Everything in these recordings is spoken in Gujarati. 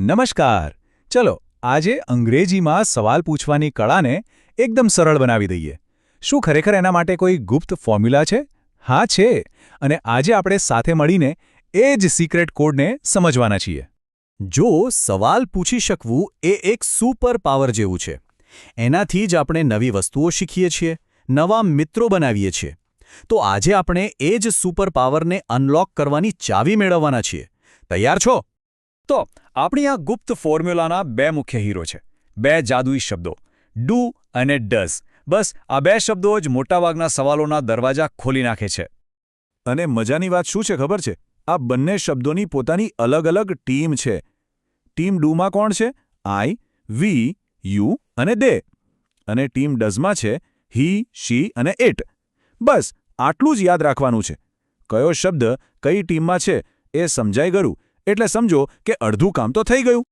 નમસ્કાર. ચલો, આજે અંગ્રેજીમાં સવાલ પૂછવાની કળાને એકદમ સરળ બનાવી દઈએ. શું ખરેખર એના માટે કોઈ ગુપ્ત ફોર્મ્યુલા છે? હા, છે. અને આજે આપણે સાથે મળીને એ જ સિક્રેટ કોડને સમજવાના છીએ. જો સવાલ પૂછી શકવું એ એક સુપર પાવર જેવું છે. એનાથી જ આપણે નવી વસ્તુઓ શીખીએ છીએ, નવા મિત્રો બનાવીએ છીએ. તો આજે આપણે એ જ સુપર પાવરને અનલોક કરવાની ચાવી મેળવવાના છીએ. તૈયાર છો? તો આપણી આ ગુપ્ત ફોર્મ્યુલાના બે મુખ્ય હીરો છે. બે જાદુઈ શબ્દો. ડુ અને ડઝ. બસ, આ બે શબ્દો જ મોટાભાગના સવાલોના દરવાજા ખોલી નાખે છે. અને મજાની વાત શું છે ખબર છે? આ બંને શબ્દોની પોતાની અલગ અલગ ટીમ છે. ટીમ ડુમાં કોણ છે? આઈ, વી, યુ અને દે. અને ટીમ ડઝમાં છે હી, શી અને ઇટ બસ, આટલું જ યાદ રાખવાનું છે. કયો શબ્દ કઈ ટીમમાં છે એ સમજાઈ ગયું. એટલે સમજો કે અડધું કામ તો થઈ ગયું.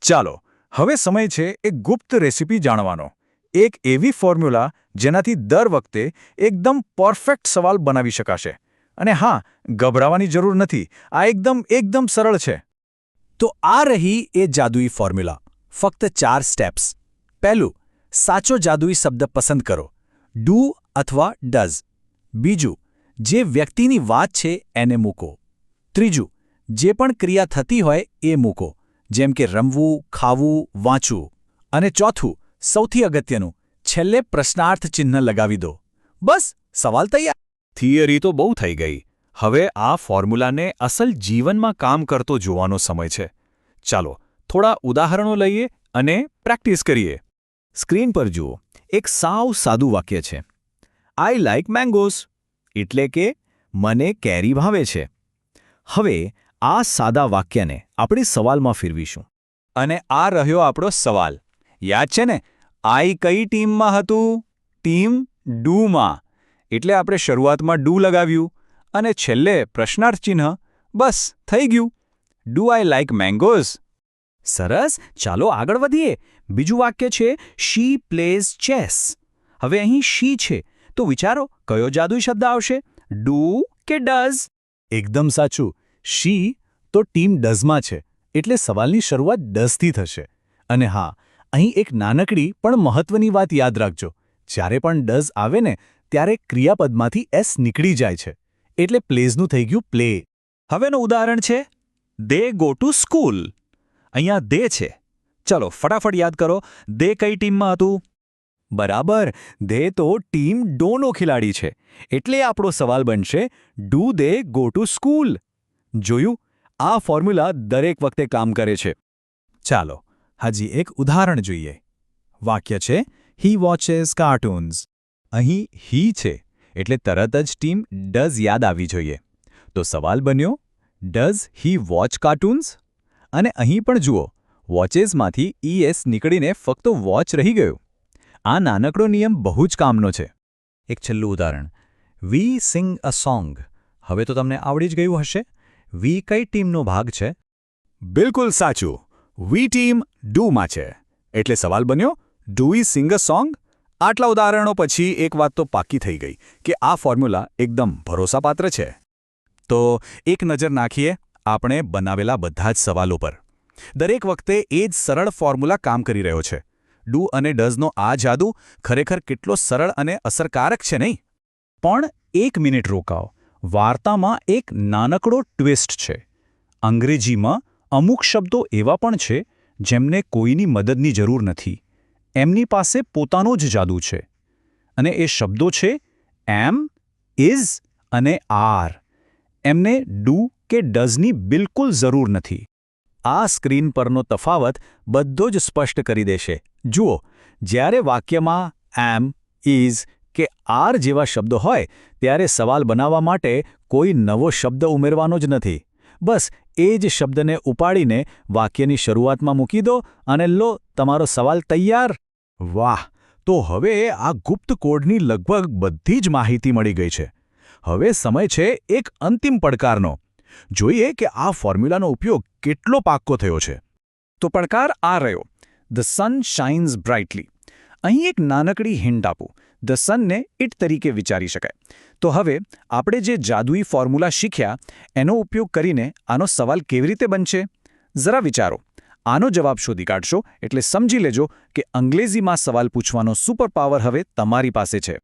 ચાલો, હવે સમય છે એક ગુપ્ત રેસિપી જાણવાનો. એક એવી ફોર્મ્યુલા જેનાથી દર વખતે એકદમ પરફેક્ટ સવાલ બનાવી શકાશે. અને હા, ગભરાવાની જરૂર નથી, આ એકદમ એકદમ સરળ છે. તો આ રહી એ જાદુઈ ફોર્મ્યુલા. ફક્ત ચાર સ્ટેપ્સ. પહેલું, સાચો જાદુઈ શબ્દ પસંદ કરો. ડુ અથવા ડઝ. બીજું, જે વ્યક્તિની વાત છે એને મૂકો. ત્રીજું જે પણ ક્રિયા થતી હોય એ મૂકો, જેમ કે રમવું, ખાવું, વાંચવું. અને ચોથું, સૌથી અગત્યનું, છેલ્લે પ્રશ્નાર્થ ચિહ્ન લગાવી દો. બસ, સવાલ તૈયાર. થિયરી તો બહુ થઈ ગઈ. હવે આ ફોર્મ્યુલાને અસલ જીવનમાં કામ કરતો જોવાનો સમય છે. ચાલો, થોડા ઉદાહરણો લઈએ અને પ્રેક્ટિસ કરીએ. સ્ક્રીન પર જુઓ, એક સાવ સાદું વાક્ય છે. આઈ લાઇક મેંગોઝ એટલે કે, મને કેરી ભાવે છે. હવે આ સાદા વાક્યને આપણે સવાલમાં ફેરવીશું. અને આ રહ્યો આપણો સવાલ. યાદ છે ને? આઈ કઈ ટીમમાં હતું? ટીમ ડુમાં. એટલે આપણે શરૂઆતમાં ડુ લગાવ્યું. અને છેલ્લે પ્રશ્નાર્થ ચિહ્ન. બસ, થઈ ગયું. Do I like mangoes? સરસ. ચાલો આગળ વધીએ. બીજું વાક્ય છે, શી પ્લેઝ ચેસ. હવે અહીં શી છે. તો વિચારો, કયો જાદુઈ શબ્દ આવશે? ડુ કે ડઝ? એકદમ સાચું. શી તો ટીમ ડઝમાં છે, એટલે સવાલની શરૂઆત ડઝથી થશે. અને હા, અહીં એક નાનકડી પણ મહત્વની વાત યાદ રાખજો. જ્યારે પણ ડઝ આવે ને, ત્યારે ક્રિયાપદમાંથી એસ નીકળી જાય છે. એટલે પ્લેઝનું થઈ ગયું પ્લે. હવેનું ઉદાહરણ છે, દે ગો ટુ સ્કૂલ. અહીંયા દે છે. ચલો, ફટાફટ યાદ કરો, દે કઈ ટીમમાં હતું? બરાબર, દે તો ટીમ ડોનો ખેલાડી છે. એટલે આપણો સવાલ બનશે, do they go to school? જોયું? આ ફોર્મ્યુલા દરેક વખતે કામ કરે છે. ચાલો, હજી એક ઉદાહરણ જોઈએ. વાક્ય છે હી વોચેસ કાર્ટૂન્સ અહીં હી છે, એટલે તરત જ ટીમ ડઝ યાદ આવી જોઈએ. તો સવાલ બન્યો ડઝ હી વોચ કાર્ટૂન્સ અને અહીં પણ જુઓ વોચેસમાંથી ઈએસ નીકળીને ફક્ત વોચ રહી ગયું. આ નાનકડો નિયમ બહુ જ કામનો છે. એક છેલ્લું ઉદાહરણ. વી સિંગ અ સોંગ હવે તો તમને આવડી જ ગયું હશે. વી કઈ ટીમનો ભાગ છે? બિલકુલ સાચું. વી ટીમ ડુમાં છે. એટલે સવાલ બન્યો do we Singh a song આટલા ઉદાહરણો પછી એક વાત તો પાકી થઈ ગઈ, કે આ ફોર્મ્યુલા એકદમ ભરોસાપાત્ર છે. તો એક નજર નાખીએ આપણે બનાવેલા બધા જ સવાલો પર. દરેક વખતે એ જ સરળ ફોર્મ્યુલા કામ કરી રહ્યો છે. ડુ અને ડઝનો આ જાદુ ખરેખર કેટલો સરળ અને અસરકારક છે નહીં? પણ એક મિનિટ રોકાઓ. વાર્તામાં એક નાનકડો ટ્વિસ્ટ છે. અંગ્રેજીમાં અમુક શબ્દો એવા પણ છે, જેમને કોઈની મદદની જરૂર નથી. એમની પાસે પોતાનો જ જાદુ છે. અને એ શબ્દો છે, એમ, ઇઝ અને આર. એમને ડુ કે ડઝની બિલકુલ જરૂર નથી. આ સ્ક્રીન પરનો તફાવત બધો જ સ્પષ્ટ કરી દેશે. જુઓ, જ્યારે વાક્યમાં એમ, ઇઝ કે આર જેવા શબ્દો હોય, ત્યારે સવાલ બનાવવા માટે કોઈ નવો શબ્દ ઉમેરવાનો જ નથી. બસ, એ જ શબ્દને ઉપાડીને વાક્યની શરૂઆતમાં મૂકી દો અને લો, તમારો સવાલ તૈયાર? વાહ! તો હવે આ ગુપ્ત કોડની લગભગ બધી જ માહિતી મળી ગઈ છે. હવે સમય છે એક અંતિમ પડકારનો. જોઈએ કે આ ફોર્મ્યુલાનો ઉપયોગ કેટલો પાક્કો થયો છે. તો પડકાર આ રહ્યો. ધ સન શાઇન્સ બ્રાઇટલી અહીં એક નાનકડી હિન્ટ આપું. ધ સનને ઇટ તરીકે વિચારી શકાય. તો હવે, આપણે જે જાદુઈ ફોર્મ્યુલા શીખ્યા, એનો ઉપયોગ કરીને આનો સવાલ કેવી રીતે બનશે? જરા વિચારો. આનો જવાબ શોધી કાઢશો, એટલે સમજી લેજો કે અંગ્રેજીમાં સવાલ પૂછવાનો સુપર પાવર હવે તમારી પાસે છે.